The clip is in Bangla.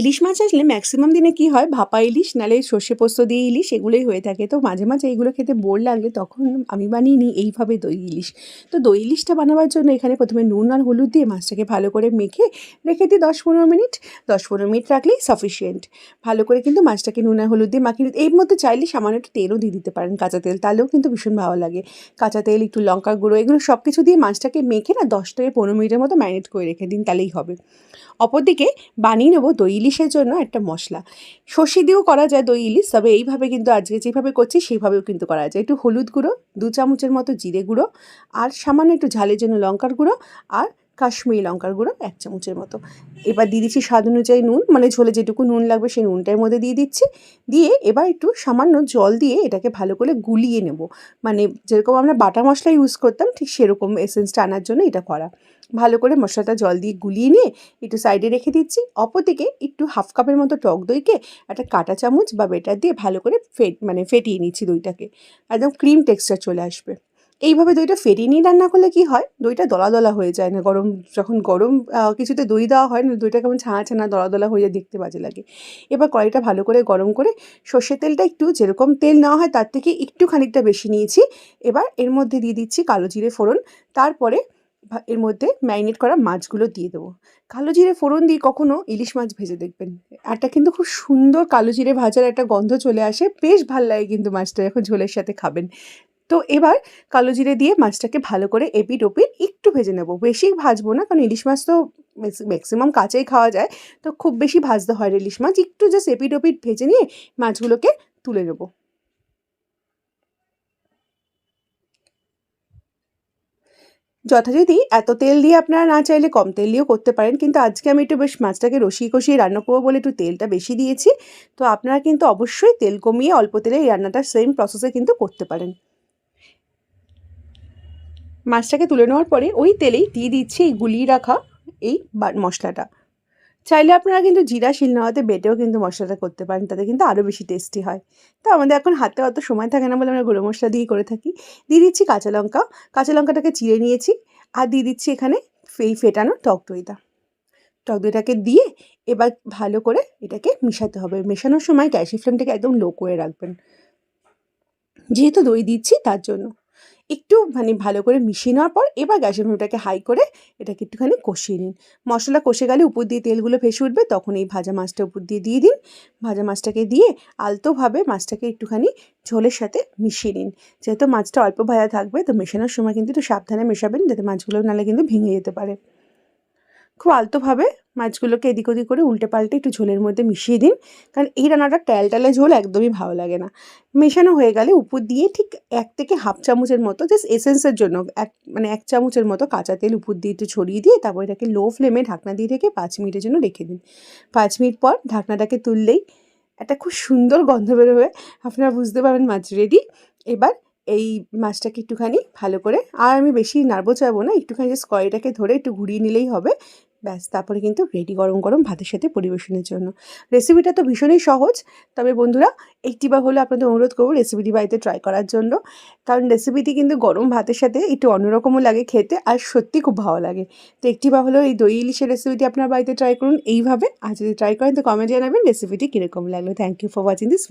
ইলিশ মাছ আসলে ম্যাক্সিমাম দিনে কি হয়? ভাপা ইলিশ নালে সর্ষে পোস্ত দিয়ে ইলিশ, এগুলোই হয়ে থাকে। তো মাঝে মাঝে এইগুলো খেতে বোর লাগলে তখন আমি বানিয়ে নিই এইভাবে দই ইলিশ। তো দই ইলিশটা বানাবার জন্য এখানে প্রথমে নুন আর হলুদ দিয়ে মাছটাকে ভালো করে মেখে রেখে দিই দশ পনেরো মিনিট। দশ পনেরো মিনিট রাখলেই সাফিসিয়েন্ট ভালো করে কিন্তু মাছটাকে নুন আর হলুদ দিয়ে মাখিয়ে এর মধ্যে চাইলে সামান্য একটু তেলও দিয়ে দিতে পারেন। কাঁচা তেল তাহলেও কিন্তু ভীষণ ভালো লাগে। কাঁচা তেল, একটু লঙ্কা গুঁড়ো, এগুলো সব কিছু দিয়ে মাছটাকে মেখে না দশ থেকে পনেরো মিনিটের মতো ম্যারিনেট করে রেখে দিন, তাহলেই হবে। অপরদিকে বানিয়ে নেব দই ইলিশের জন্য একটা মশলা। সর্ষে দিয়েও করা যায় দই, ইলিশ, তবে এইভাবে কিন্তু আজকে যেভাবে করছি, সেইভাবেও কিন্তু করা যায়। একটু হলুদ গুঁড়ো, দু চামচের মতো জিরে গুঁড়ো, আর সামান্য একটু ঝালের জন্য লঙ্কার গুঁড়ো, আর কাশ্মীরি লঙ্কার গুঁড়ো এক চামচের মতো। এবার দিয়ে দিচ্ছি স্বাদ অনুযায়ী নুন মানে ঝোলে যেটুকু নুন লাগবে সেই নুনটার মধ্যে দিয়ে দিচ্ছি। দিয়ে এবার একটু সামান্য জল দিয়ে এটাকে ভালো করে গুলিয়ে নেব। মানে যেরকম আমরা বাটা মশলা ইউজ করতাম, ঠিক সেরকম এসেন্সটা আনার জন্য এটা করা। ভালো করে মশলাটা জল দিয়ে গুলিয়ে নিয়ে একটু সাইডে রেখে দিচ্ছি। অপরদিকে একটু হাফ কাপের মতো টক দইকে একটা কাঁটা চামচ বা বেটার দিয়ে ভালো করে ফেট মানে ফেটিয়ে নিচ্ছি দইটাকে। একদম ক্রিম টেক্সচার চলে আসবে। এইভাবে দইটা ফেটিয়ে নিয়ে রান্না করলে কি হয়? দইটা দলা দলা হয়ে যায় না। গরম যখন গরম কিছুতে দই দেওয়া হয় না, দইটা কেমন ছানা ছানা দলা দলা হয়ে যায়, দেখতে বাজে লাগে। এবার কড়াইটা ভালো করে গরম করে সর্ষের তেলটা একটু যেরকম তেল নেওয়া হয়, তার থেকে একটু খানিকটা বেশি নিয়েছি। এবার এর মধ্যে দিয়ে দিচ্ছি কালো জিরে ফোড়ন। তারপরে এর মধ্যে ম্যারিনেট করা মাছগুলো দিয়ে দেবো। কালো জিরে ফোড়ন দিয়ে কখনো ইলিশ মাছ ভেজে দেখবেন। একটা কিন্তু খুব সুন্দর কালো জিরে ভাজার একটা গন্ধ চলে আসে। বেশ ভালো লাগে কিন্তু মাছটা যখন ঝোলের সাথে খাবেন। তো এবার কালো জিরে দিয়ে মাছটাকে ভালো করে এপিট ওপিট একটু ভেজে নেব। বেশি ভাজবো না, কারণ ইলিশ মাছ তো ম্যাক্সিমাম কাঁচাই খাওয়া যায়। তো খুব বেশি ভাজতে হয় ইলিশ মাছ, একটু জাস্ট এপিট ওপিট ভেজে নিয়ে মাছগুলোকে তুলে নেব। যথারীতি এত তেল দিয়ে আপনারা না চাইলে কম তেল দিয়েও করতে পারেন, কিন্তু আজকে আমি একটু বেশ মাছটাকে রসিয়ে কষিয়ে রান্না করব বলে একটু তেলটা বেশি দিয়েছি। তো আপনারা কিন্তু অবশ্যই তেল কমিয়ে অল্প তেলে এই রান্নাটা সেম প্রসেসে কিন্তু করতে পারেন। মাছটাকে তুলে নেওয়ার পরে ওই তেলেই দিয়ে দিচ্ছি এই গুলিয়ে রাখা এই মশলাটা। চাইলে আপনারা কিন্তু জিরা শিলনোড়াতে বেটেও কিন্তু মশলাটা করতে পারেন, তাতে কিন্তু আরও বেশি টেস্টি হয়। তো আমাদের এখন হাতে অত সময় থাকে না বলে আমরা গুঁড়ো মশলা দিয়ে করে থাকি। দিয়ে দিচ্ছি কাঁচা লঙ্কা। কাঁচা লঙ্কাটাকে চিড়ে নিয়েছি আর দিয়ে দিচ্ছি এখানে এই ফেটানো টক দইটা। টক দইটাকে দিয়ে এবার ভালো করে এটাকে মেশাতে হবে। মেশানোর সময় গ্যাসের ফ্লেমটাকে একদম লো করে রাখবেন। যেহেতু দই দিচ্ছি তার জন্য। একটু মানে ভালো করে মিশিয়ে নেওয়ার পর এবার গ্যাসের ফ্লেমটাকে হাই করে এটাকে একটুখানি কষিয়ে নিন। মশলা কষে গেলে উপর দিয়ে তেলগুলো ভেসে উঠবে, তখন এই ভাজা মাছটা উপর দিয়ে দিয়ে দিন। ভাজা মাছটাকে দিয়ে আলতোভাবে মাছটাকে একটুখানি ঝোলের সাথে মিশিয়ে নিন। যেহেতু মাছটা অল্প ভাজা থাকবে, তো মেশানোর সময় কিন্তু একটু সাবধানে মেশাবেন, যাতে মাছগুলো নালে কিন্তু ভেঙে যেতে পারে। খুব আলতোভাবে মাছগুলোকে এদিক ওদিক করে উল্টে পাল্টে একটু ঝোলের মধ্যে মিশিয়ে দিন। কারণ এই রান্নাটা ট্যাল ট্যালে ঝোল একদমই ভালো লাগে না। মেশানো হয়ে গেলে উপর দিয়ে ঠিক এক থেকে হাফ চামচের মতো জাস্ট এসেন্সের জন্য, এক মানে এক চামচের মতো কাঁচা তেল উপর দিয়ে একটু ছড়িয়ে দিয়ে তারপর এটাকে লো ফ্লেমে ঢাকনা দিয়ে রেখে পাঁচ মিনিটের জন্য রেখে দিন। পাঁচ মিনিট পর ঢাকনাটাকে তুললেই একটা খুব সুন্দর গন্ধ বেরোবে। আপনারা বুঝতে পারবেন মাছ রেডি এবার এই মাছটাকে একটুখানি ভালো করে, আর আমি বেশি নাড়বো চাইব না, একটুখানি জাস্ট কড়াইটাকে ধরে একটু ঘুরিয়ে নিলেই হবে। ব্যাস, তারপরে কিন্তু রেডি গরম গরম ভাতের সাথে পরিবেশনের জন্য। রেসিপিটা তো ভীষণই সহজ। তবে বন্ধুরা একটিবার হলে আপনাদের অনুরোধ করব রেসিপিটি বাড়িতে ট্রাই করার জন্য। কারণ রেসিপিটি কিন্তু গরম ভাতের সাথে একটু অন্যরকমও লাগে খেতে আর সত্যি খুব ভালো লাগে। তো একটিবার হলেও এই দই ইলিশের রেসিপিটি আপনার বাড়িতে ট্রাই করুন। এইভাবে আর যদি ট্রাই করেন, তো কমেন্ট জানাবেন রেসিপিটি কীরকম লাগল। Thank you for watching this